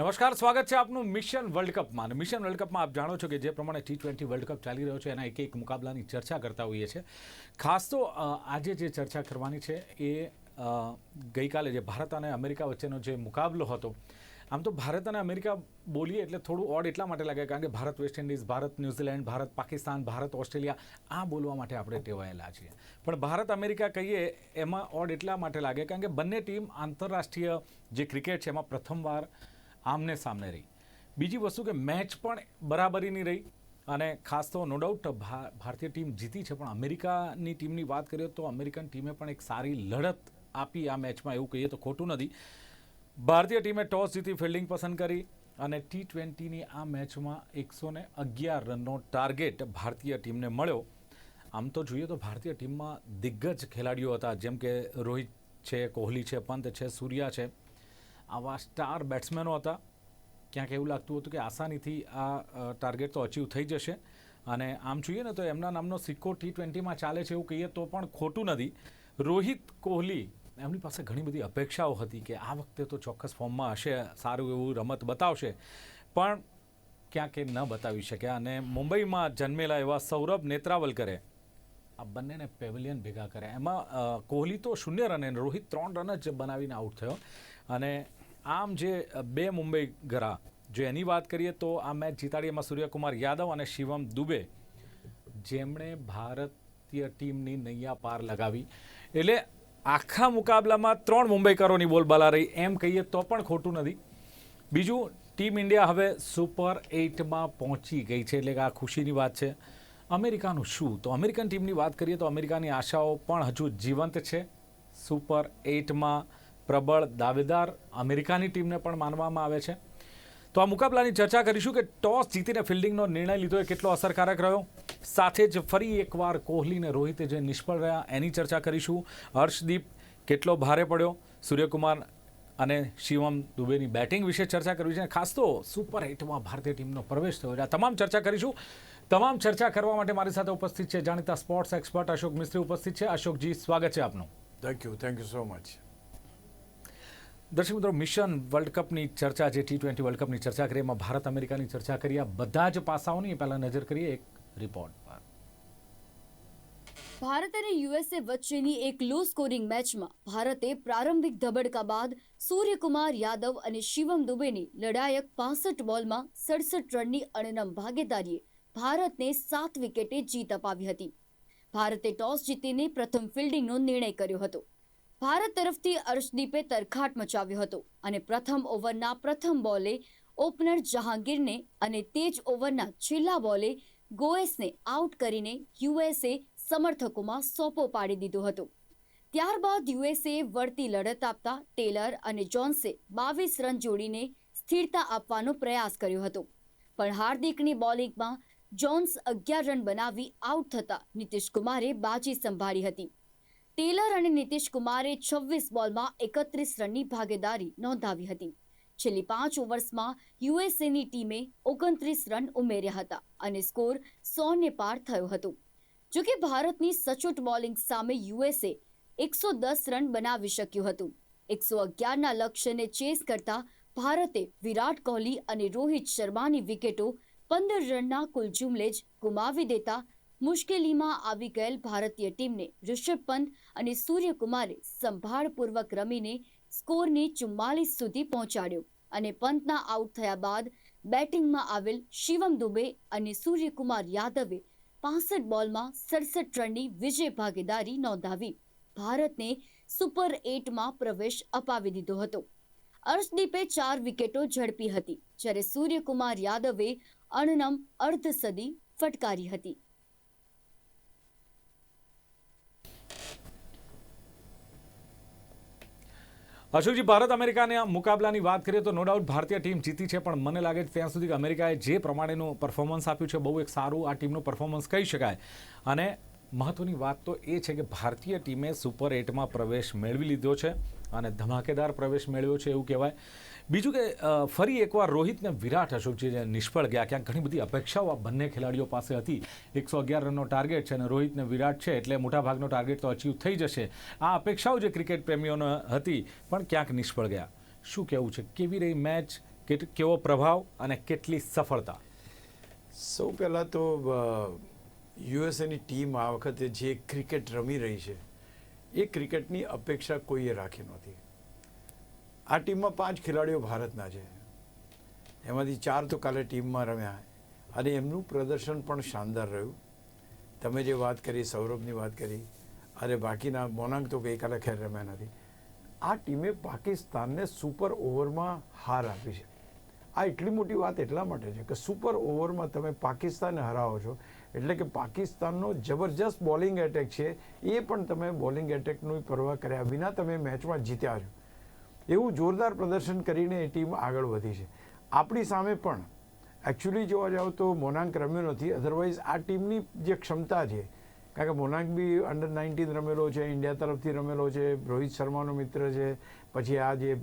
નમસ્કાર, સ્વાગત છે આપનું મિશન વર્લ્ડ કપમાં. અને મિશન વર્લ્ડ કપમાં આપ જાણો છો કે જે પ્રમાણે ટી ટ્વેન્ટી વર્લ્ડ કપ ચાલી રહ્યો છે, એના એક એક મુકાબલાની ચર્ચા કરતા હોઈએ છીએ. ખાસ તો આજે જે ચર્ચા કરવાની છે એ ગઈકાલે જે ભારત અને અમેરિકા વચ્ચેનો જે મુકાબલો હતો, આમ તો ભારત અને અમેરિકા બોલીએ એટલે થોડું ઓડ એટલા માટે લાગે કારણ કે Bharat West Indies Bharat New Zealand Bharat Pakistan, Bharat Australia, આ બોલવા માટે આપણે ટેવાયેલા છીએ. પણ ભારત અમેરિકા કહીએ, એમાં ઓડ એટલા માટે લાગે કારણ કે બંને ટીમ આંતરરાષ્ટ્રીય જે ક્રિકેટ છે, એમાં પ્રથમવાર આમને સામને રહી. બીજી વસ્તુ કે મેચ પણ બરાબરીની રહી અને ખાસ તો નો ડાઉટ ભારતીય ટીમ જીતી છે, પણ અમેરિકાની ટીમની વાત કરીએ તો અમેરિકન ટીમે પણ એક સારી લડત આપી આ મેચમાં એવું કહીએ તો ખોટું નથી. ભારતીય ટીમે ટોસ જીતી, ફિલ્ડિંગ પસંદ કરી અને ટી ટ્વેન્ટીની આ મેચમાં એકસો ને અગિયાર રનનો ટાર્ગેટ ભારતીય ટીમને મળ્યો. આમ તો જોઈએ તો ભારતીય ટીમમાં દિગ્ગજ ખેલાડીઓ હતા, જેમ કે રોહિત છે, કોહલી છે, પંત છે, સૂર્યા છે. આવા સ્ટાર બેટ્સમેનો હતા. ક્યાંક એવું લાગતું હતું કે આસાનીથી આ ટાર્ગેટ તો અચીવ થઈ જશે. અને આમ જોઈએ ને તો એમના નામનો સિક્કો ટી ટ્વેન્ટીમાં ચાલે છે એવું કહીએ તો પણ ખોટું નથી. રોહિત કોહલી, એમની પાસે ઘણી બધી અપેક્ષાઓ હતી કે આ વખતે તો ચોક્કસ ફોર્મમાં હશે, સારું એવું રમત બતાવશે. પણ ક્યાંક એ ન બતાવી શક્યા અને મુંબઈમાં જન્મેલા એવા સૌરભ નેત્રાવલકરે આ બંનેને પેવેલિયન ભેગા કર્યા. એમાં કોહલી તો શૂન્ય રન અને રોહિત ત્રણ રન જ બનાવીને આઉટ થયો. અને આમ જે બે મુંબઈ ગરા જો એની વાત કરીએ તો આ મેચ જીતાડી એમાં સૂર્યકુમાર યાદવ અને શિવમ દુબે, જેમણે ભારતીય ટીમની નૈયા પાર લગાવી. એટલે આખા મુકાબલામાં ત્રણ મુંબઈકરોની બોલબાલા રહી. એમ કહીએ તો પણ ખોટું નથી. બીજું, ટીમ ઇન્ડિયા હવે સુપર એઇટમાં પહોંચી ગઈ છે. એટલે કે આ ખુશીની વાત છે. અમેરિકાનું શું? તો અમેરિકન ટીમની વાત કરીએ તો અમેરિકાની આશાઓ પણ હજુ જીવંત છે. સુપર એઇટમાં પ્રબળ દાવેદાર અમેરિકાની ટીમને પણ માનવામાં આવે છે. તો આ મુકાબલાની ચર્ચા કરીશું કે ટોસ જીતીને ફિલ્ડિંગનો નિર્ણય લીધો એ કેટલો અસરકારક રહ્યો? સાથે જ ફરી એકવાર કોહલી અને રોહિતે જે નિષ્ફળ રહ્યા એની ચર્ચા કરીશું. હર્ષદીપ, કેટલો ભારે પડ્યો? સૂર્યકુમાર અને શિવમ દુબેની બેટિંગ વિશે ચર્ચા કરવી છે. ખાસ તો સુપર હિટમાં ભારતીય ટીમનો પ્રવેશ થયો છે. આ તમામ ચર્ચા કરીશું. તમામ ચર્ચા કરવા માટે મારી સાથે ઉપસ્થિત છે જાણીતા સ્પોર્ટ્સ એક્સપર્ટ અશોક મિસ્ત્રી ઉપસ્થિત છે. અશોકજી, સ્વાગત છે આપનું. Thank you thank you so much દર્શક મિત્રો, મિશન વર્લ્ડ કપની ચર્ચા જે ટી ટ્વેન્ટી વર્લ્ડ કપની ચર્ચા કરી, એમાં ભારત અમેરિકાની ચર્ચા કરી. આ બધા જ પાસાઓની પહેલાં નજર કરીએ એક રિપોર્ટ પર. ભારત અને યુએસએ વચ્ચેની એક લો સ્કોરિંગ મેચમાં ભારતે પ્રારંભિક ધબડકા બાદ સૂર્યકુમાર યાદવ અને શિવમ દુબેની લડાયક પાસઠ બોલમાં સડસઠ રનની અણનમ ભાગીદારીએ ભારતને સાત વિકેટે જીત અપાવી હતી. ભારતે ટોસ જીતીને પ્રથમ ફિલ્ડિંગનો નિર્ણય કર્યો હતો. ભારત તરફથી અર્શદીપે તરખાટ મચાવ્યો હતો અને પ્રથમ ઓવરના પ્રથમ બોલે ઓપનર જહાંગીરને અને તે જ ઓવરના છેલ્લા બોલે ગોએસને આઉટ કરીને યુએસએ સમર્થકોમાં સોપો પાડી દીધો હતો. ત્યારબાદ યુએસએ વળતી લડત આપતા ટેલર અને જોન્સે બાવીસ રન જોડીને સ્થિરતા આપવાનો પ્રયાસ કર્યો હતો. પણ હાર્દિકની બોલિંગમાં જોન્સ અગિયાર રન બનાવી આઉટ થતા નીતિશ કુમારે બાજી સંભાળી હતી. ટેલર અને નીતિશ કુમારે છવ્વીસ બોલમાં એકત્રીસ રનની ભાગીદારી નોંધાવી હતી. છેલ્લી પાંચ ઓવર્સમાં યુએસએની ટીમે ઓગણત્રીસ રન ઉમેર્યા હતા અને સ્કોર સોને પાર થયો હતો. જોકે ભારતની સચોટ બોલિંગ સામે યુએસએ એકસો દસ રન બનાવી શક્યું હતું. એકસો અગિયારના લક્ષ્યને ચેસ કરતા ભારતે વિરાટ કોહલી અને રોહિત શર્માની વિકેટો પંદર રનના કુલ જુમલે જ ગુમાવી દેતા મુશ્કેલીમાં આવી ગયેલ ભારતીય ટીમને ઋષભ પંત અને સૂર્યકુમારે સંભાળપૂર્વક રમીને સ્કોરને ચુમ્માલીસ સુધી પહોંચાડ્યો અને પંતના આઉટ થયા બાદ બેટિંગમાં આવેલ શિવમ દુબે અને સૂર્યકુમાર યાદવે પાસઠ બોલમાં સડસઠ રનની વિજય ભાગીદારી નોંધાવી ભારતને સુપર એટમાં પ્રવેશ અપાવી દીધો હતો. અર્શદીપે ચાર વિકેટો ઝડપી હતી, જ્યારે સૂર્યકુમાર યાદવે અણનમ અર્ધ સદી ફટકારી હતી. અશોકજી, ભારત અમેરિકાને મુકાબલાની વાત કરીએ તો નો ડાઉટ ભારતીય ટીમ જીતી છે, પણ મને લાગે છે ત્યાં સુધી અમેરિકાએ જે પ્રમાણેનું પરફોર્મન્સ આપ્યું છે, બહુ એક સારું આ ટીમનું પરફોર્મન્સ કહી શકાય. અને મહત્વની વાત તો એ છે કે ભારતીય ટીમે સુપર એટમાં પ્રવેશ મેળવી લીધો છે અને ધમાકેદાર પ્રવેશ મેળવ્યો છે એવું કહેવાય. બીજું કે ફરી એકવાર રોહિતને વિરાટ અશોકજી જે નિષ્ફળ ગયા. ક્યાંક ઘણી બધી અપેક્ષાઓ આ બંને ખેલાડીઓ પાસે હતી. એકસો અગિયાર રનનો ટાર્ગેટ છે અને રોહિતને વિરાટ છે એટલે મોટાભાગનો ટાર્ગેટ તો અચીવ થઈ જશે. આ અપેક્ષાઓ જે ક્રિકેટ પ્રેમીઓને હતી, પણ ક્યાંક નિષ્ફળ ગયા. શું કહેવું છે? કેવી રહી મેચ? કેવો પ્રભાવ? અને કેટલી સફળતા? સૌ પહેલાં તો યુએસએની ટીમ આ વખતે જે ક્રિકેટ રમી રહી છે, એ ક્રિકેટની અપેક્ષા કોઈએ રાખી નહોતી. આ ટીમમાં પાંચ ખેલાડીઓ ભારતના છે. એમાંથી ચાર તો કાલે ટીમમાં રમ્યા. અને એમનું પ્રદર્શન પણ શાનદાર રહ્યું. તમે જે વાત કરી, સૌરભની વાત કરી, અને બાકીના મોનાંક તો ગઈકાલે ખેર રમ્યા નથી. આ ટીમે પાકિસ્તાનને સુપર ઓવરમાં હાર આપી છે. આ એટલી મોટી વાત એટલા માટે છે કે સુપર ઓવરમાં તમે પાકિસ્તાનને હરાવો છો, એટલે કે પાકિસ્તાનનો જબરજસ્ત બોલિંગ એટેક છે, એ પણ તમે બોલિંગ એટેકની પરવા કર્યા વિના તમે મેચમાં જીત્યા છો. એવું જોરદાર પ્રદર્શન કરીને એ ટીમ આગળ વધી છે. આપણી સામે પણ એકચ્યુઅલી જોવા જાઓ તો મોનાંક રમ્યો નથી. અધરવાઇઝ આ ટીમની જે ક્ષમતા છે, કારણ કે મોનાંક બી અંડર નાઇન્ટીન રમેલો છે, ઇન્ડિયા તરફથી રમેલો છે, રોહિત શર્માનો મિત્ર છે, પછી આ જે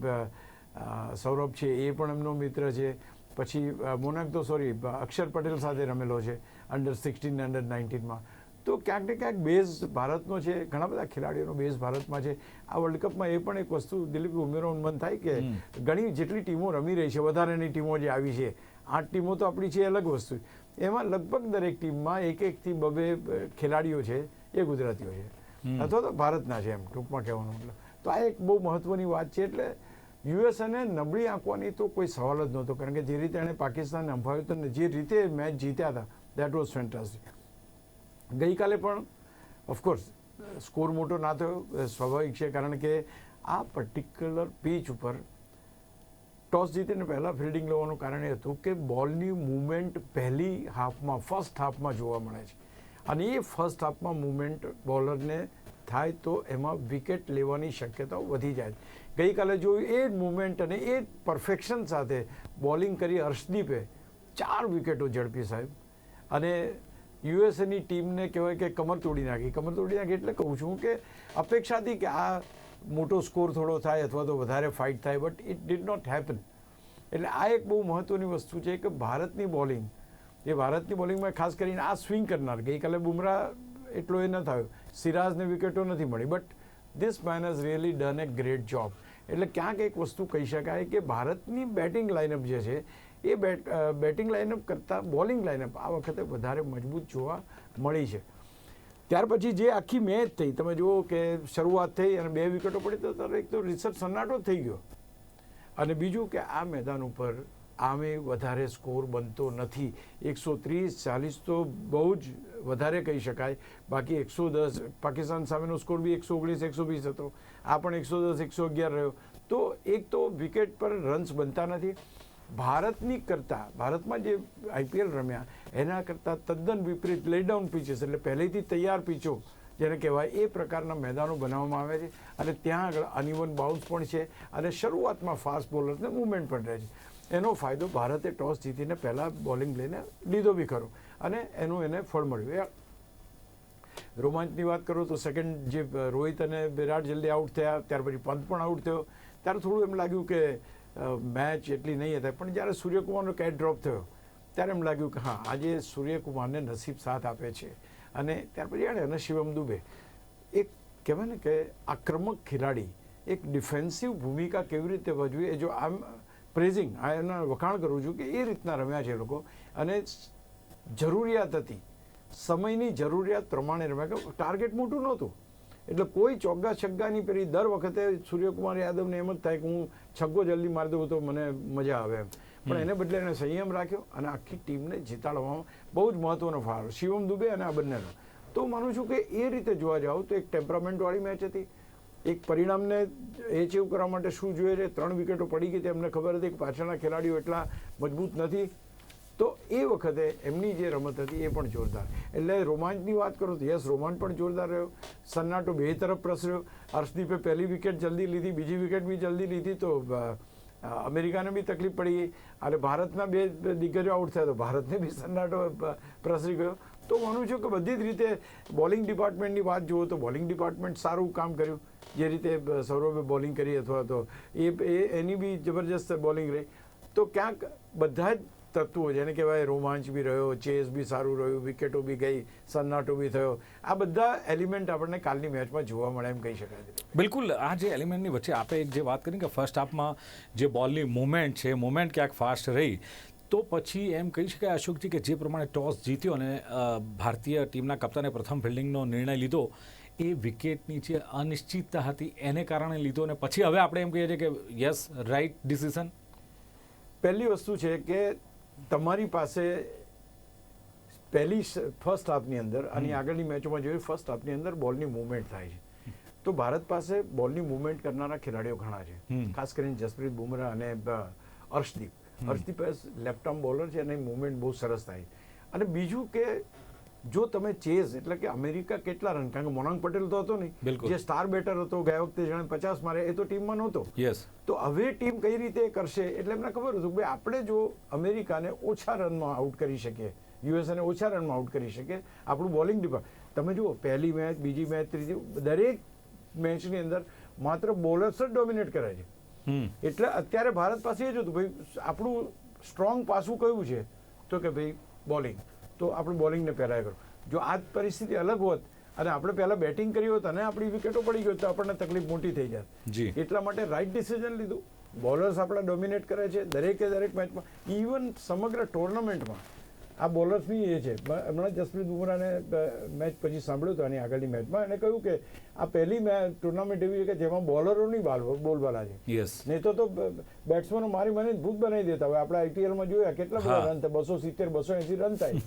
સૌરભ છે એ પણ એમનો મિત્ર છે. પછી મોનાંક તો સોરી અક્ષર પટેલ સાથે રમેલો છે અંડર સિક્સટીન અંડર નાઇન્ટીનમાં તો ક્યાંક ને ક્યાંક બેઝ ભારતનો છે ઘણા બધા ખેલાડીઓનો બેઝ ભારતમાં છે. આ વર્લ્ડ કપમાં એ પણ એક વસ્તુ દિલીપ ઉમેરવાનું મન થાય કે ઘણી જેટલી ટીમો રમી રહી છે વધારાની ટીમો જે આવી છે આઠ ટીમો તો આપણી છે એ અલગ વસ્તુ. એમાં લગભગ દરેક ટીમમાં એક એકથી બબે ખેલાડીઓ છે એ ગુજરાતીઓ છે. અથવા તો ભારતના છે એમ ટૂંકમાં કહેવાનું મતલબ. તો આ એક બહુ મહત્વની વાત છે એટલે યુએસએને નબળી આંકવાની તો કોઈ સવાલ જ નહોતો. કારણ કે જે રીતે એણે પાકિસ્તાનને અંભાવ્યું હતું ને જે રીતે મેચ જીત્યા હતા દેટ વોઝ ફેન્ટાસ્ટિક ગઈકાલે પણ ઓફકોર્સ સ્કોર મોટો ના થયો સ્વાભાવિક છે, કારણ કે આ પર્ટિક્યુલર પીચ ઉપર ટોસ જીતીને પહેલાં ફિલ્ડિંગ લેવાનું કારણ એ હતું કે બોલની મૂવમેન્ટ પહેલી હાફમાં ફર્સ્ટ હાફમાં જોવા મળે છે. અને એ ફર્સ્ટ હાફમાં મૂવમેન્ટ બોલરને થાય તો એમાં વિકેટ લેવાની શક્યતાઓ વધી જાય ગઈકાલે જોયું એ જ મૂવમેન્ટ અને એ જ પરફેક્શન સાથે બોલિંગ કરી હર્ષદીપે ચાર વિકેટો ઝડપી સાહેબ. અને યુએસએની ટીમને કહેવાય કે કમર તોડી નાખી. કમર તોડી નાખી એટલે કહું છું કે અપેક્ષા હતી કે આ મોટો સ્કોર થોડો થાય અથવા તો વધારે ફાઇટ થાય but it did not happen એટલે આ એક બહુ મહત્ત્વની વસ્તુ છે કે ભારતની બોલિંગ એ ભારતની બોલિંગમાં ખાસ કરીને આ સ્વિંગ કરનાર, ગઈકાલે બુમરાહ એટલો એ ન થયો. સિરાજને વિકેટો નથી મળી but this man has really done a great job એટલે ક્યાંક એક વસ્તુ કહી શકાય કે ભારતની બેટિંગ લાઇનઅપ જે છે એ બેટ બેટિંગ લાઇનઅપ કરતાં, બોલિંગ લાઇનઅપ આ વખતે વધારે મજબૂત જોવા મળી છે. ત્યાર પછી જે આખી મેચ થઈ, તમે જુઓ કે શરૂઆત થઈ અને બે વિકેટો પડી તો ત્યારે એક તો રિસર્ચ સન્નાટો થઈ ગયો. અને બીજું કે આ મેદાન ઉપર આમે વધારે સ્કોર બનતો નથી. એકસો ત્રીસ, ચાલીસ તો બહુ જ વધારે કહી શકાય. બાકી એકસો દસ, પાકિસ્તાન સામેનો સ્કોર બી એકસો ઓગણીસ, એકસો વીસ હતો. આ પણ એકસો દસ, એકસો અગિયાર રહ્યો. તો એક તો વિકેટ પર રન્સ બનતા નથી. ભારતની કરતાં, ભારતમાં જે આઈપીએલ રમ્યા, એના કરતાં તદ્દન વિપરીત લેડાઉન પીચીસ એટલે પહેલેથી તૈયાર પીચો જેને કહેવાય એ પ્રકારના મેદાનો બનાવવામાં આવે છે. અને ત્યાં આગળ અનઇવન બાઉન્સ પણ છે અને શરૂઆતમાં ફાસ્ટ બોલરને મૂવમેન્ટ પણ રહે છે. એનો ફાયદો ભારતે ટોસ જીતીને પહેલાં બોલિંગ લઈને લીધો બી ખરો. અને એનું એને ફળ મળ્યું. એ રોમાંચની વાત કરું તો સેકન્ડ જે રોહિત અને વિરાટ જલ્દી આઉટ થયા, ત્યાર પછી પંત પણ આઉટ થયો. ત્યારે થોડું એમ લાગ્યું કે મેચ એટલી નહીં હતી. પણ જ્યારે સૂર્યકુમારનો કેચ ડ્રોપ થયો, ત્યારે એમ લાગ્યું કે હા, આજે સૂર્યકુમારને નસીબ સાથ આપે છે. અને ત્યાર પછી એણે અને શિવમ દુબે, એક કહેવાય ને કે આક્રમક ખેલાડી, એક ડિફેન્સિવ ભૂમિકા કેવી રીતે ભજવી, એ જો આમ પ્રેઝિંગ, આ એના વખાણ કરું છું કે એ રીતના રમ્યા છે એ લોકો. અને જરૂરિયાત હતી, સમયની જરૂરિયાત પ્રમાણે રમ્યા. કે ટાર્ગેટ મોટું નહોતું. એટલે કોઈ ચોગ્ગા છગ્ગાની પેલી દર વખતે સૂર્યકુમાર યાદવને એમ જ થાય કે હું છગ્ગો જલ્દી મારી દઉં તો મને મજા આવે એમ. પણ એને બદલે એને સંયમ રાખ્યો અને આખી ટીમને જીતાડવામાં બહુ જ મહત્વનો ફાળો શિવમ દુબે અને આ બંનેનો. તો માનું છું કે એ રીતે જોવા જાઓ તો એક ટેમ્પરામેન્ટવાળી મેચ હતી. એક પરિણામને એચીવ કરવા માટે શું જોઈએ છે? ત્રણ વિકેટો પડી ગઈ તેમને ખબર હતી કે પાછળના ખેલાડીઓ એટલા મજબૂત નથી. તો એ વખતે એમની જે રમત હતી એ પણ જોરદાર. એટલે રોમાંચની વાત કરું તો યસ, રોમાંચ પણ જોરદાર રહ્યો. સન્નાટો બે તરફ પ્રસર્યો. હર્ષદીપે પહેલી વિકેટ જલ્દી લીધી, બીજી વિકેટ બી જલ્દી લીધી તો અમેરિકાને બી તકલીફ પડી અને ભારતના બે દિગ્ગજો આઉટ થયા તો ભારતને બી સન્નાટો પ્રસરી ગયો. તો માનું છું કે બધી જ રીતે બોલિંગ ડિપાર્ટમેન્ટની વાત જુઓ તો બોલિંગ ડિપાર્ટમેન્ટ સારું કામ કર્યું. જે રીતે સૌરભે બોલિંગ કરી અથવા તો એ- એની બી જબરજસ્ત બોલિંગ રહી. તો ક્યાંક બધા જ તત્વો જેને કહેવાય રોમાંચ બી રહ્યો ચેસ બી સારું રહ્યું વિકેટો બી ગઈ સન્નાટો બી થયો. આ બધા એલિમેન્ટ આપણને કાલની મેચમાં જોવા મળે એમ કહી શકાય બિલકુલ આ જે એલિમેન્ટની વચ્ચે આપણે એક જે વાત કરી કે ફર્સ્ટ હાફમાં જે બોલની મુવમેન્ટ છે મુવમેન્ટ ક્યાંક ફાસ્ટ રહી તો પછી એમ કહી શકાય અશોકજી કે જે પ્રમાણે ટોસ જીત્યો અને ભારતીય ટીમના કપ્તાને પ્રથમ ફિલ્ડિંગનો નિર્ણય લીધો એ વિકેટની જે અનિશ્ચિતતા હતી એને કારણે લીધો અને પછી હવે આપણે એમ કહીએ છીએ કે યસ રાઈટ ડિસિઝન પહેલી વસ્તુ છે કે તમારી પાસે પહેલી ફર્સ્ટ હાફની અંદર અને આગળની મેચોમાં જોયું ફર્સ્ટ હાફની અંદર બોલની મૂવમેન્ટ થાય છે. તો ભારત પાસે બોલની મૂવમેન્ટ કરનારા ખેલાડીઓ ઘણા છે. ખાસ કરીને જસપ્રીત બુમરાહ અને Arshdeep Arshdeep left arm bowler છે અને મૂવમેન્ટ બહુ સરસ થાય અને બીજું કે જો તમે ચેઝ એટલે કે અમેરિકા કેટલા રન? કારણ કે મોનાંગ પટેલ તો હતો નહીં. જે સ્ટાર બેટર હતો ગયા વખતે જાણે પચાસ મારે એ તો ટીમમાં નહોતો. યસ તો હવે ટીમ કઈ રીતે કરશે? એટલે એમને ખબર હતું કે આપણે જો અમેરિકાને ઓછા રનમાં આઉટ કરી શકીએ યુએસએને ઓછા રનમાં આઉટ કરી શકીએ આપણું બોલિંગ ડિપાર્ટ તમે જુઓ પહેલી મેચ બીજી મેચ ત્રીજી દરેક મેચની અંદર માત્ર બોલર્સ જ ડોમિનેટ કરે છે. એટલે અત્યારે ભારત પાસે એ જ હતું ભાઈ આપણું સ્ટ્રોંગ પાસું કયું છે? તો કે ભાઈ બોલિંગ. તો આપણે બોલિંગને પહેરાય કરો. જો આ પરિસ્થિતિ અલગ હોત અને આપણે પહેલાં બેટિંગ કરી હોત અને આપણી વિકેટો પડી ગઈ તો આપણને તકલીફ મોટી થઈ જાય એટલા માટે રાઈટ ડિસિઝન લીધું. બોલર્સ આપણા ડોમિનેટ કરે છે. દરેકે દરેક મેચમાં ઇવન સમગ્ર ટુર્નામેન્ટમાં આ બોલર્સની એ છે. હમણાં જસપ્રીત બુમરાને મેચ પછી સાંભળ્યું હતું આની આગળની મેચમાં એને કહ્યું કે આ પહેલી મેચ ટુર્નામેન્ટ એવી છે કે જેમાં બોલરોની બાલ બોલબાલા છે નહીં તો તો બેટ્સમેનો મારી મને ભૂત બનાવી દેતા હોય. આપણે આઈપીએલમાં જોયા કેટલા બધા રન થાય? બસો સિત્તેર બસો એસી રન થાય.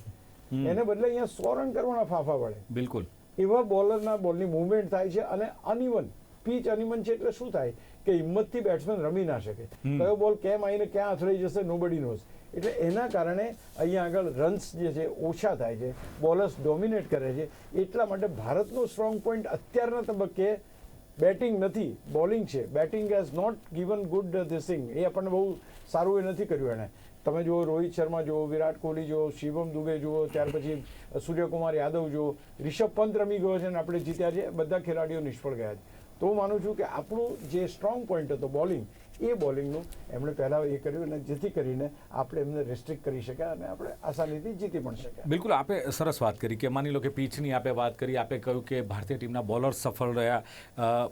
એને બદલે અહીંયા સો રન કરવાના ફાફા પડે બિલકુલ. એવા બોલરના બોલની મૂવમેન્ટ થાય છે અને અનઇવન પીચ અનિમન છે એટલે શું થાય કે હિંમતથી બેટ્સમેન રમી ના શકે. કયો બોલ કેમ આવીને ક્યાં અથડાઈ જશે નોબડી નોઝ એટલે એના કારણે અહીંયા આગળ રન્સ જે છે ઓછા થાય છે બોલર્સ ડોમિનેટ કરે છે. એટલા માટે ભારતનો સ્ટ્રોંગ પોઈન્ટ અત્યારના તબક્કે બેટિંગ નથી બોલિંગ છે. Batting has not given good this thing એ આપણને બહુ સારું એ નથી કર્યું એણે. તમે જુઓ, રોહિત શર્મા જુઓ, વિરાટ કોહલી જુઓ, શિવમ દુબે જુઓ, ત્યાર પછી સૂર્યકુમાર યાદવ જુઓ, રિષભ પંત રમી ગયો છે અને આપણે જીત્યા છે. બધા ખેલાડીઓ નિષ્ફળ ગયા છે. તો હું માનું છું કે આપણું જે સ્ટ્રોંગ પોઈન્ટ હતો બોલિંગ એ બોલિંગનું એમણે પહેલાં એ કર્યું અને જેથી કરીને આપણે એમને રેસ્ટ્રિક્ટ કરી શક્યા અને આપણે આસાનીથી જીતી પણ શક્યા. બિલકુલ, આપે સરસ વાત કરી કે માની લો કે પીચની આપે વાત કરી, આપે કહ્યું કે ભારતીય ટીમના બોલર સફળ રહ્યા.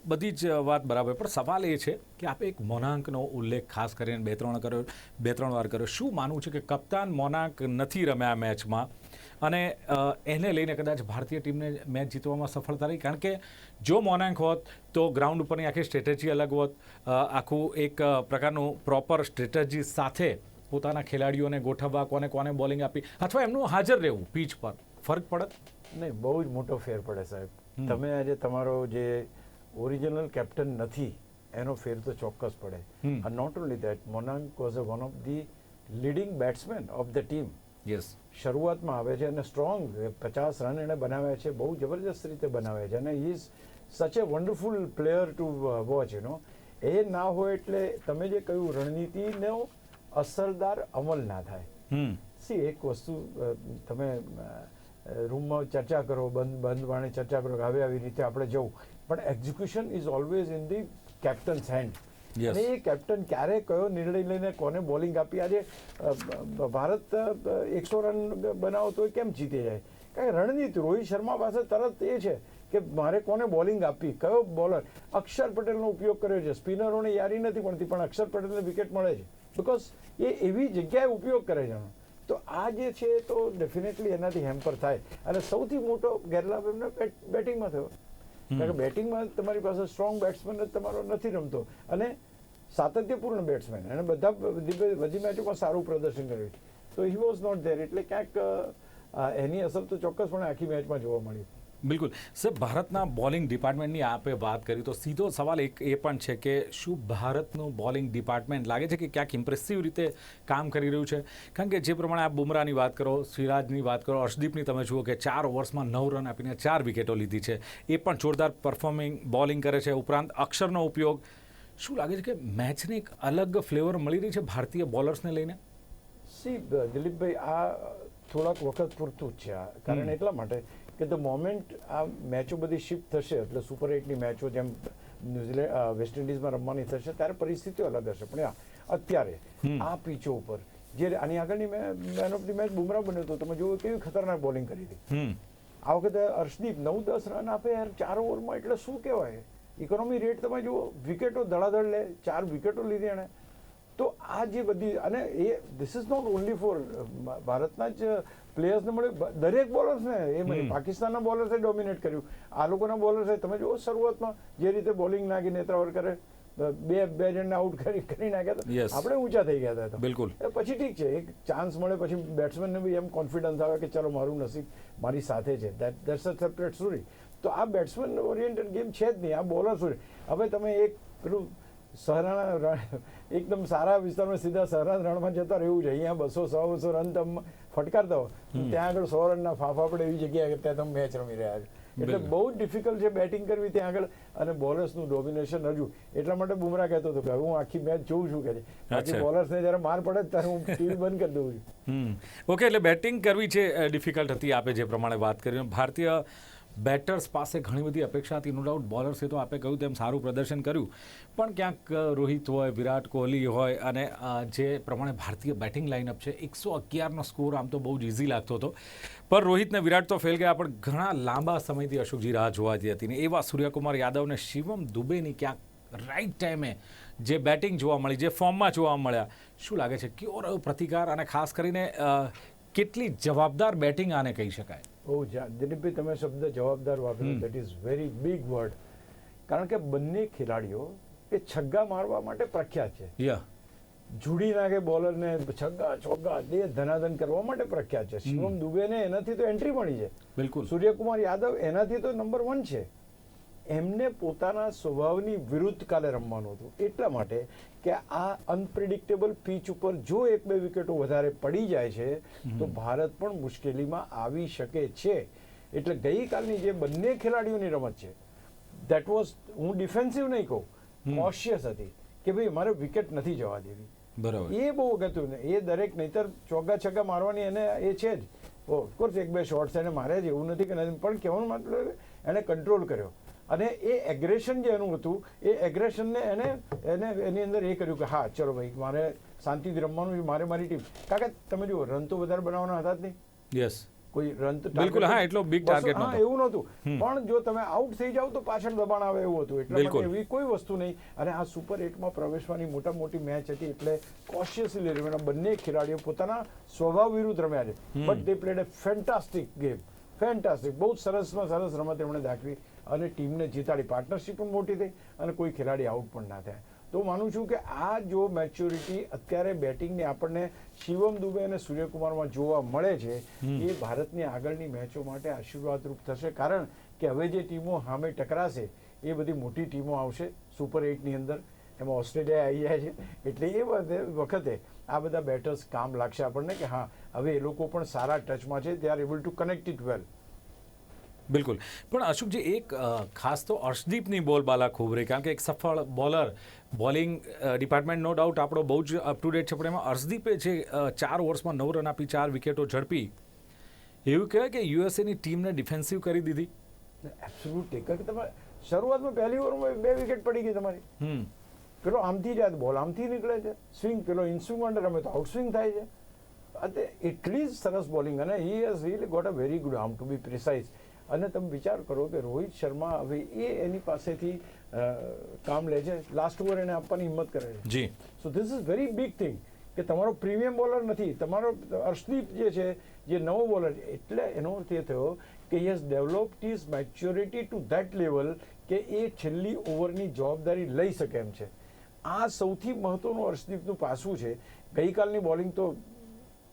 બધી જ વાત બરાબર, પણ સવાલ એ છે કે આપે એક મોનાંકનો ઉલ્લેખ ખાસ કરીને બે ત્રણ કર્યો, બે ત્રણ વાર કર્યો. શું માનવું છે કે કપ્તાન મોનાંક નથી રમ્યા મેચમાં? અને એને લઈને કદાચ ભારતીય ટીમને મેચ જીતવામાં સફળતા રહી. કારણ કે જો મોનાંક હોત તો ગ્રાઉન્ડ ઉપરની આખી સ્ટ્રેટેજી અલગ હોત. આખું એક પ્રકારનું પ્રોપર સ્ટ્રેટેજી સાથે પોતાના ખેલાડીઓને ગોઠવવા કોને કોને બોલિંગ આપી અથવા એમનું હાજર રહેવું પીચ પર. ફરક પડત નહીં બહુ જ મોટો ફેર પડે સાહેબ. તમે આજે તમારો જે ઓરિજિનલ કેપ્ટન નથી એનો ફેર તો ચોક્કસ પડે. Not only that Monank was one of the leading batsman of the team yes શરૂઆતમાં આવે છે અને સ્ટ્રોંગ પચાસ રન એણે બનાવ્યા છે બહુ જબરજસ્ત રીતે બનાવ્યા છે. અને is such a wonderful player to watch એનો એ ના હોય એટલે તમે જે કહ્યું રણનીતિનો અસરદાર અમલ ના થાય. સી એક વસ્તુ તમે રૂમમાં ચર્ચા કરો બંધ બંધ બાણે ચર્ચા કરો કે આવી આવી રીતે આપણે જવું. પણ execution is always in the captain's hand. અને એ કેપ્ટન ક્યારે કયો નિર્ણય લઈને કોને બોલિંગ આપી? આજે ભારત એકસો રન બનાવો તો કેમ જીતી જાય? કારણ કે રણનીતિ રોહિત શર્મા પાસે તરત એ છે કે મારે કોને બોલિંગ આપવી? કયો બોલર અક્ષર પટેલનો ઉપયોગ કર્યો છે. સ્પિનરોને યારી નથી મળતી, પણ અક્ષર પટેલને વિકેટ મળે છે. બિકોઝ એ એવી જગ્યાએ ઉપયોગ કરે છે. તો આ જે છે તો ડેફિનેટલી એનાથી હેમ્પર થાય. અને સૌથી મોટો ગેરલાભ એમને બેટિંગમાં થયો. કારણ કે બેટિંગમાં તમારી પાસે સ્ટ્રોંગ બેટ્સમેન જ તમારો નથી રમતો. અને સાતત્યપૂર્ણ બેટ્સમેન અને બધા બધી બધી મેચોમાં સારું પ્રદર્શન કર્યું તો હી વોઝ નોટ ધેર એટલે ક્યાંક એની અસર તો ચોક્કસપણે આખી મેચમાં જોવા મળી. બિલકુલ. સર ભારતના બોલિંગ ડિપાર્ટમેન્ટની આપે વાત કરી તો સીધો સવાલ એક એ પણ છે કે શું ભારતનું બોલિંગ ડિપાર્ટમેન્ટ લાગે છે કે ક્યાંક ઇમ્પ્રેસિવ રીતે કામ કરી રહ્યું છે? કારણ કે જે પ્રમાણે આ બુમરાહની વાત કરો સિરાજની વાત કરો અર્શદીપની તમે જુઓ કે ચાર ઓવર્સમાં નવ રન આપીને ચાર વિકેટો લીધી છે. એ પણ જોરદાર પરફોર્મિંગ બોલિંગ કરે છે. ઉપરાંત અક્ષરનો ઉપયોગ. શું લાગે છે કે મેચને એક અલગ ફ્લેવર મળી રહી છે ભારતીય બોલર્સને લઈને? સી દિલીપભાઈ આ થોડાક વખત પૂરતું જ છે આ. કારણ એટલા માટે કે ધ મોમેન્ટ આ મેચો બધી શિફ્ટ થશે એટલે સુપર એટની મેચો જેમ ન્યુઝીલેન્ડ વેસ્ટ ઇન્ડિઝમાં રમવાની થશે ત્યારે પરિસ્થિતિઓ અલગ હશે. પણ અત્યારે આ પીચો ઉપર જે આની આગળની man of the match Bumrah બન્યો હતો તમે જુઓ કેવી ખતરનાક બોલિંગ કરી હતી. આ વખતે હર્ષદીપ નવ દસ રન આપે યાર ચાર ઓવરમાં એટલે શું કહેવાય? ઇકોનોમી રેટ તમે જુઓ વિકેટો ધડાધડ લે ચાર વિકેટો લીધી એણે. તો આ જે બધી અને એ this is not only for ભારતના જ પ્લેયર્સને મળે દરેક બોલર્સને એ. પાકિસ્તાનના બોલર્સે ડોમિનેટ કર્યું. આ લોકોના બોલર્સે તમે જુઓ શરૂઆતમાં જે રીતે બોલિંગ નાખી નેત્રાવર કરે બે બે જણને આઉટ કરી કરી નાખ્યા હતા. આપણે ઊંચા થઈ ગયા હતા. બિલકુલ. પછી ઠીક છે. એક ચાન્સ મળે પછી બેટ્સમેનને બી એમ કોન્ફિડન્સ આવે કે ચલો મારું નસીબ મારી સાથે છે. That that's a separate story તો આ બેટ્સમેન ઓરિએન્ટેડ ગેમ છે જ નહીં. આ બોલર સ્ટોરી હવે તમે એક પેલું સહરાણા રણ- એકદમ સારા વિસ્તારમાં સીધા સહરા રણમાં જતા રહેવું છે અહીંયા બસો સો બસો રન તમે ફટકારતા હો ત્યાં આગળ સો રનના ફાફા પડે એવી જગ્યાએ ત્યાં તમે મેચ રમી રહ્યા છો. એટલે. બહુ ડિફિકલ્ટ છે બેટિંગ કરવી ત્યાં આગળ. અને બોલર્સનું ડોમિનેશન હજુ એટલા માટે બુમરા કહેતો હતો કે હું આખી મેચ જોઉં છું કે છે બાકી. બોલર્સને જ્યારે માર પડે ત્યારે હું ટીવી બંધ કરી દઉં છું. ઓકે એટલે બેટિંગ કરવી છે ડિફિકલ્ટ હતી આપે જે પ્રમાણે વાત કરી. ભારતીય બેટર્સ પાસે ઘણી બધી અપેક્ષા હતી. નો ડાઉટ બોલર્સે તો આપે કહ્યું તેમ સારું પ્રદર્શન કર્યું. પણ ક્યાંક રોહિત હોય, વિરાટ કોહલી હોય અને જે પ્રમાણે ભારતીય બેટિંગ લાઇનઅપ છે, એકસો અગિયારનો સ્કોર આમ તો બહુ જ ઇઝી લાગતો હતો. પણ રોહિતને વિરાટ તો ફેલ ગયા, પણ ઘણા લાંબા સમયથી અશોકજી રાહ જોવાતી હતી. ને એવા સૂર્યકુમાર યાદવને શિવમ દુબેની ક્યાંક રાઈટ ટાઈમે જે બેટિંગ જોવા મળી, જે ફોર્મમાં જોવા મળ્યા. શું લાગે છે? કેવો રહ્યો પ્રતિકાર? અને ખાસ કરીને કેટલી જવાબદાર બેટિંગ આને કહી શકાય? બહુ દિલીપભાઈ તમે શબ્દ જવાબદાર વાપર્યો. That is very big word કારણ કે બંને ખેલાડીઓ એ છગ્ગા મારવા માટે પ્રખ્યાત છે. જુડી નાખે બોલરને છગ્ગા ચોગ્ગા દે ધનાધન કરવા માટે પ્રખ્યાત છે. શિવમ દુબેને એનાથી તો એન્ટ્રી મળી છે. બિલકુલ. સૂર્યકુમાર યાદવ એનાથી તો નંબર વન છે. એમને પોતાના સ્વભાવની વિરુદ્ધ કાલે રમવાનું હતું. એટલા માટે કે આ અનપ્રિડિક્ટેબલ પીચ ઉપર જો એક બે વિકેટો વધારે પડી જાય છે તો ભારત પણ મુશ્કેલીમાં આવી શકે છે. એટલે ગઈકાલની જે બંને ખેલાડીઓની રમત છે દેટ વોઝ હું ડિફેન્સિવ નહીં કહું. કોશિયસ હતી કે ભાઈ મારે વિકેટ નથી જવા દેવી. બરાબર. એ બહુ અગત્યનું ને એ દરેક નહીતર ચોગ્ગા છગ્ગા મારવાની એને એ છે જ. ઓફકોર્સ એક બે શોર્ટ્સ એને માર્યા જ એવું નથી કે નથી પણ કહેવાનું મતલબ એને કંટ્રોલ કર્યો. અને એ એગ્રેશન જે એનું હતું એ એગ્રેશનને એને એને એની અંદર એ કર્યું કે હા ચલો ભાઈ મારે શાંતિથી રમવાનું મારે મારી ટીમ કારણ કે તમે જુઓ રન તો વધારે બનાવવાના હતા જ નહીં. યસ કોઈ રન તો બિલકુલ, હા, એટલો બિગ ટાર્ગેટ નહોતો. એવું નહોતું. પણ જો તમે આઉટ થઈ જાવ તો પાછળ દબાણ આવે એવું હતું. એટલે એવી કોઈ વસ્તુ નહીં. અને આ સુપર એટમાં પ્રવેશવાની મોટા મોટી મેચ હતી એટલે કોશિયસલી રમ્યા બંને ખેલાડીઓ પોતાના સ્વભાવ વિરુદ્ધ રમ્યા છે. But they played a fantastic game fantastic બહુ સરસમાં સરસ રમત એમણે દાખવી. અને ટીમને જીતાડી પાર્ટનરશિપ પણ મોટી થઈ અને કોઈ ખેલાડી આઉટ પણ ના થયા. તો માનું છું કે આ જો મેચ્યોરિટી અત્યારે બેટિંગની આપણને શિવમ દુબે અને સૂર્યકુમારમાં જોવા મળે છે એ ભારતની આગળની મેચો માટે આશીર્વાદરૂપ થશે. કારણ કે હવે જે ટીમો સામે ટકરાશે એ બધી મોટી ટીમો આવશે સુપર એટની અંદર. એમાં ઓસ્ટ્રેલિયા આવી જાય છે. એટલે એ વખતે આ બધા બેટર્સ કામ લાગશે આપણને કે હા હવે એ લોકો પણ સારા ટચમાં છે. They are able to connect it well બિલકુલ. પણ અશોકજી એક ખાસ તો અર્શદીપની બોલબાલા ખૂબ રહી કારણ કે એક સફળ bowler bowling department no doubt આપણો બહુ જ અપ ટુ ડેટ છે પણ એમાં અર્શદીપે જે ચાર ઓવર્સમાં નવ રન આપી ચાર વિકેટો ઝડપી એવું કહેવાય કે યુએસએની ટીમને ડિફેન્સિવ કરી દીધી? એબ્સોલ્યુટ કારણ કે તમે શરૂઆતમાં પહેલી ઓવરમાં બે વિકેટ પડી ગઈ તમારી. હમ. પેલો આમથી જાય બોલ આમથી નીકળે છે. સ્વિંગ પેલો ઇનસ્વિંગ માટે રમે તો આઉટસ્વિંગ થાય છે. અને એટલી જ સરસ બોલિંગ અને he has really got a very good aim to be precise અને તમે વિચાર કરો કે રોહિત શર્મા હવે એ એની પાસેથી કામ લે છે. લાસ્ટ ઓવર એને આપવાની હિંમત કરે છે. જી. So this is very big thing કે તમારો પ્રીમિયમ બોલર નથી. તમારો અર્શદીપ જે છે જે નવો બોલર છે એટલે એનો અર્થ એ થયો કે yes developed is maturity to that level કે એ છેલ્લી ઓવરની જવાબદારી લઈ શકે એમ છે. આ સૌથી મહત્વનું અર્શદીપનું પાસું છે. ગઈકાલની બોલિંગ તો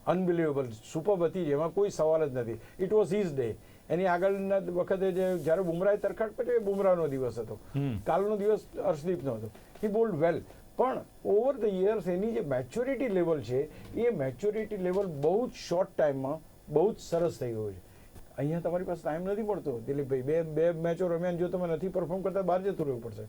અનબિલિવેબલ સુપર હતી જેમાં કોઈ સવાલ જ નથી. ઇટ વોઝ હિઝ ડે એની આગળના વખતે જે જ્યારે બુમરાએ તરખાટ પછી એ બુમરાહનો દિવસ હતો. કાલનો દિવસ હર્ષદીપનો હતો. હી બોલ્ડ વેલ પણ ઓવર ધ યર્સ એની જે મેચ્યોરિટી લેવલ છે એ મેચ્યોરિટી લેવલ બહુ જ શોર્ટ ટાઈમમાં બહુ જ સરસ થઈ ગયું છે. અહીંયા તમારી પાસે ટાઈમ નથી પડતો દિલીપભાઈ બે બે મેચો રમ્યા જો તમે નથી પરફોર્મ કરતા બહાર જતું રહેવું પડશે.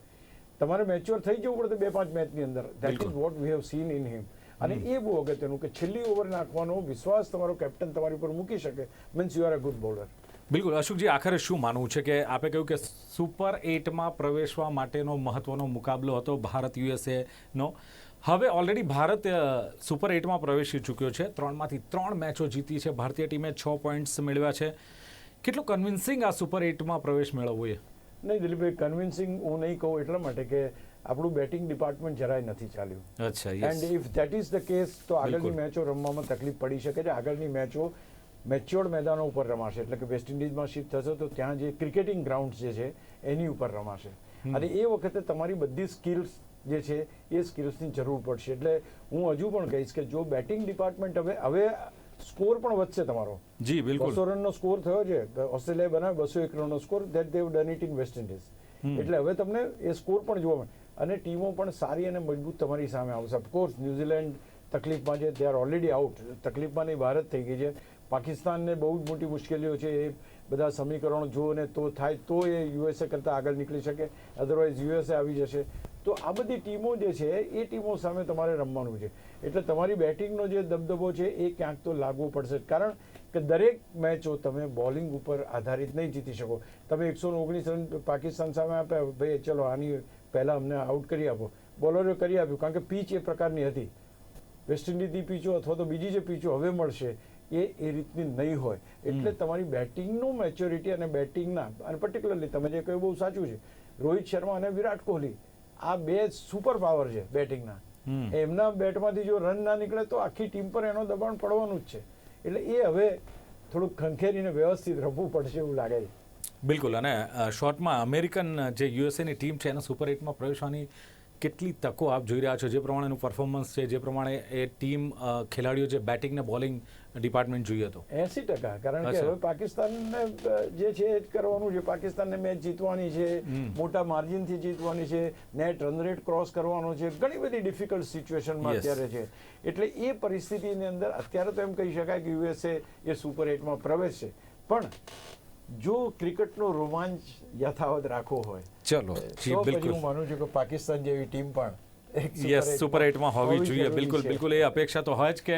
તમારે મેચ્યોર થઈ જવું પડશે બે પાંચ મેચની અંદર. That is what we have seen in him અને એ બહુ અગત્યનું કે છેલ્લી ઓવર નાખવાનો વિશ્વાસ તમારો કેપ્ટન તમારી ઉપર મૂકી શકે. Means you are a good bowler બિલકુલ અશોકજી આખરે શું માનવું છે કે આપે કહ્યું કે સુપર એટમાં પ્રવેશવા માટેનો મહત્વનો મુકાબલો હતો ભારત યુએસએ નો? હવે ઓલરેડી ભારત સુપર એટમાં પ્રવેશી ચૂક્યો છે. ત્રણમાંથી ત્રણ મેચો જીતી છે. ભારતીય ટીમે છ પોઈન્ટ્સ મેળવ્યા છે. કેટલું કન્વિન્સિંગ આ સુપર એટમાં પ્રવેશ મેળવવો એ? નહીં દિલીપભાઈ કન્વિન્સિંગ હું નહીં કહું એટલા માટે કે આપણું બેટિંગ ડિપાર્ટમેન્ટ જરાય નથી ચાલ્યું. અચ્છા and if that is the case તો આગળની મેચો રમવામાં તકલીફ પડી શકે છે. આગળની મેચો મેચ્યોર્ડ મેદાનો ઉપર રમાશે. એટલે કે વેસ્ટ ઇન્ડિઝમાં શિફ્ટ થશે તો ત્યાં જે ક્રિકેટિંગ ગ્રાઉન્ડ જે છે એની ઉપર રમાશે. અને એ વખતે તમારી બધી સ્કિલ્સ જે છે એ સ્કિલ્સની જરૂર પડશે. એટલે હું હજુ પણ કહીશ કે જો બેટિંગ ડિપાર્ટમેન્ટ હવે હવે સ્કોર પણ વધશે તમારો. જી બિલકુલ. બસો રનનો સ્કોર થયો છે. ઓસ્ટ્રેલિયા ઓસ્ટ્રેલિયાએ બનાવ્યો બસો એક રનનો score. That they've done it in West Indies એટલે હવે તમને એ સ્કોર પણ જોવા મળે. અને ટીમો પણ સારી અને મજબૂત તમારી સામે આવશે. ઓફકોર્સ ન્યુઝીલેન્ડ તકલીફમાં છે. દે આર ઓલરેડી આઉટ તકલીફમાં નહીં ભારત થઈ ગઈ છે. પાકિસ્તાનને બહુ જ મોટી મુશ્કેલીઓ છે, એ બધા સમીકરણો જુઓ ને તો થાય તો એ યુએસએ કરતાં આગળ નીકળી શકે અધરવાઇઝ યુએસએ આવી જશે. તો આ બધી ટીમો જે છે, એ ટીમો સામે તમારે રમવાનું છે. એટલે તમારી બેટિંગનો જે દબદબો છે, એ ક્યાંક તો લાગવો પડશે. કારણ કે દરેક મેચો તમે બોલિંગ ઉપર આધારિત નહીં જીતી શકો. તમે એકસો ઓગણીસ રન પાકિસ્તાન સામે આપ્યા, ભાઈ, ચલો આની પહેલાં અમને આઉટ કરી આપો. બોલરે કરી આપ્યું, કારણ કે પીચ એ પ્રકારની હતી. વેસ્ટ ઇન્ડિઝની પીચો અથવા તો બીજી જે પીચો હવે મળશે એ એ રીતની નહીં હોય. એટલે તમારી બેટિંગનું મેચ્યોરિટી અને બેટિંગના અને પર્ટિક્યુલરલી તમે જે કહ્યું બહુ સાચું છે રોહિત શર્મા અને વિરાટ કોહલી આ બે સુપર પાવર છે બેટિંગના. એમના બેટમાંથી જો રન ના નીકળે તો આખી ટીમ પર એનો દબાણ પડવાનું જ છે. એટલે એ હવે થોડુંક ખંખેરીને વ્યવસ્થિત રમવું પડશે એવું લાગે છે. બિલકુલ અને શોર્ટમાં અમેરિકન જે યુએસએની ટીમ છે એના સુપર એટમાં પ્રવેશવાની કેટલી તકો આપ જોઈ રહ્યા છો? જે પ્રમાણેનું પરફોર્મન્સ છે જે પ્રમાણે એ ટીમ ખેલાડીઓ જે બેટિંગ ને બોલિંગ ડિપાર્ટમેન્ટ જોઈએ તો એસી ટકા. કારણ કે હવે પાકિસ્તાનને ને જે છે એ કરવાનું છે. પાકિસ્તાનને મેચ જીતવાની છે મોટા મોટા માર્જિનથી જીતવાની છે નેટ રન રેટ ક્રોસ કરવાનો છે. ઘણી બધી ડિફિકલ્ટ સિચ્યુએશનમાં માં અત્યારે છે. એટલે એ પરિસ્થિતિની અંદર અત્યારે તો એમ કહી શકાય કે યુએસએ એ સુપર એટમાં પ્રવેશશે. પણ જો ક્રિકેટનો રોમાંચ યથાવત રાખવો હોય ચલો તો પછી હું માનું છું કે પાકિસ્તાન જેવી ટીમ પણ યસ સુપર એટમાં હોવી જોઈએ. બિલકુલ બિલકુલ. એ અપેક્ષા તો હોય જ કે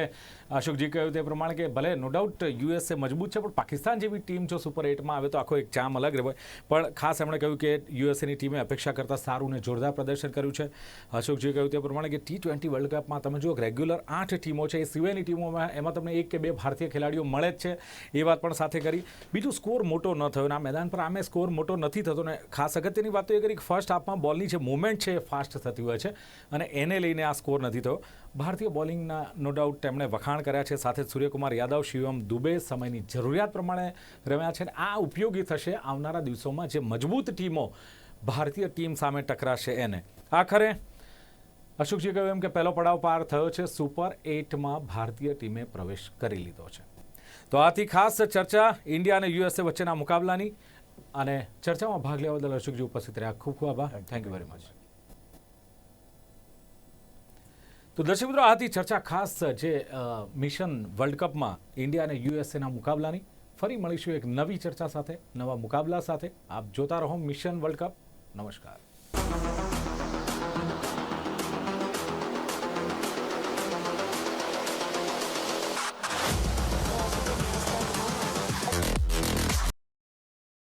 અશોકજી કહ્યું તે પ્રમાણે કે ભલે નો ડાઉટ યુએસએ મજબૂત છે પણ પાકિસ્તાન જેવી ટીમ જો સુપર એટમાં આવે તો આખો એક ચામ અલગ રહે પણ ખાસ એમણે કહ્યું કે યુએસએની ટીમે અપેક્ષા કરતાં સારું ને જોરદાર પ્રદર્શન કર્યું છે. અશોકજી કહ્યું તે પ્રમાણે કે ટી ટ્વેન્ટી વર્લ્ડ કપમાં તમે જો રેગ્યુલર આઠ ટીમો છે. એ સિવાયની ટીમોમાં એમાં તમને એક કે બે ભારતીય ખેલાડીઓ મળે જ છે. એ વાત પણ સાથે કરી. બીજું સ્કોર મોટો ન થયો. અને આ મેદાન પર આમે સ્કોર મોટો નથી થતો ને ખાસ અગત્યની વાત તો એ કરી ફર્સ્ટ હાફમાં બોલની જે મુવમેન્ટ છે એ ફાસ્ટ થતી હોય છે. અને એને લઈને આ સ્કોર નથી થયો. ભારતીય બોલિંગના નો ડાઉટ તેમણે વખાણ કર્યા છે. સાથે સૂર્યકુમાર યાદવ શિવમ દુબે સમયની જરૂરિયાત પ્રમાણે રમ્યા છે અને આ ઉપયોગી થશે આવનારા દિવસોમાં જે મજબૂત ટીમો ભારતીય ટીમ સામે ટકરાશે એને. આખરે અશોકજી કહ્યું એમ કે પહેલો પડાવ પાર થયો છે. સુપર એટમાં ભારતીય ટીમે પ્રવેશ કરી લીધો છે. તો આથી ખાસ ચર્ચા ઇન્ડિયા અને યુએસએ વચ્ચેના મુકાબલાની અને ચર્ચામાં ભાગ લેવા બદલ અશોકજી ઉપસ્થિત રહ્યા. ખૂબ ખૂબ આભાર. થેન્ક યુ વેરી મચ તો દર્શક મિત્રો, આથી ચર્ચા ખાસ જે મિશન વર્લ્ડ કપમાં ઇન્ડિયા અને યુએસએના મુકાબલાની. ફરી મળીશું એક નવી ચર્ચા સાથે, નવા મુકાબલા સાથે. આપ જોતા રહો મિશન વર્લ્ડ કપ. નમસ્કાર.